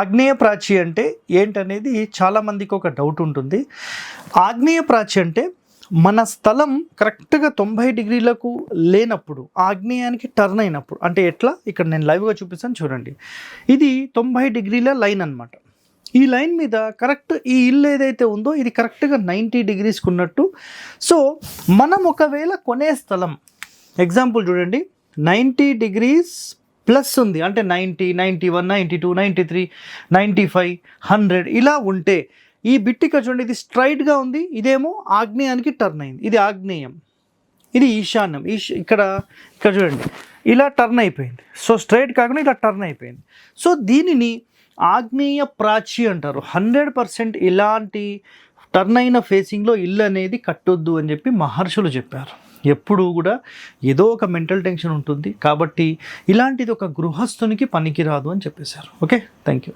ఆగ్నేయ ప్రాచి అంటే ఏంటనేది చాలామందికి ఒక డౌట్ ఉంటుంది. ఆగ్నేయ ప్రాచి అంటే మన స్థలం కరెక్ట్గా తొంభై డిగ్రీలకు లేనప్పుడు ఆగ్నేయానికి టర్న్ అయినప్పుడు అంటే ఎట్లా? ఇక్కడ నేను లైవ్గా చూపిస్తాను చూడండి. ఇది తొంభై డిగ్రీల లైన్ అన్నమాట. ఈ లైన్ మీద కరెక్ట్ ఈ ఇల్లు ఏదైతే ఉందో ఇది కరెక్ట్గా నైంటీ డిగ్రీస్కి ఉన్నట్టు సో మనం ఒకవేళ కొనే స్థలం ఎగ్జాంపుల్ చూడండి. నైంటీ డిగ్రీస్ ప్లస్ ఉంది. అంటే ninety ninety one ninety two ninety three ninety five hundred ఇలా ఉంటే ఈ బిట్ ఇక్కడ చూడండి ఇది స్ట్రైట్గా ఉంది. ఇదేమో ఆగ్నేయానికి టర్న్ అయింది. ఇది ఆగ్నేయం. ఇది ఈశాన్యం. ఈశ్ ఇక్కడ ఇక్కడ చూడండి. ఇలా టర్న్ అయిపోయింది. సో స్ట్రైట్ కాకుండా ఇలా టర్న్ అయిపోయింది. సో దీనిని ఆగ్నేయ ప్రాచి అంటారు. హండ్రెడ్ పర్సెంట్ ఇలాంటి టర్న్ అయిన ఫేసింగ్లో ఇల్లు అనేది కట్టొద్దు అని చెప్పి మహర్షులు చెప్పారు. ఎప్పుడూ కూడా ఏదో ఒక మెంటల్ టెన్షన్ ఉంటుంది కాబట్టి ఇలాంటిది ఒక గృహస్థునికి పనికిరాదు అని చెప్పేశారు. ఓకే? Thank you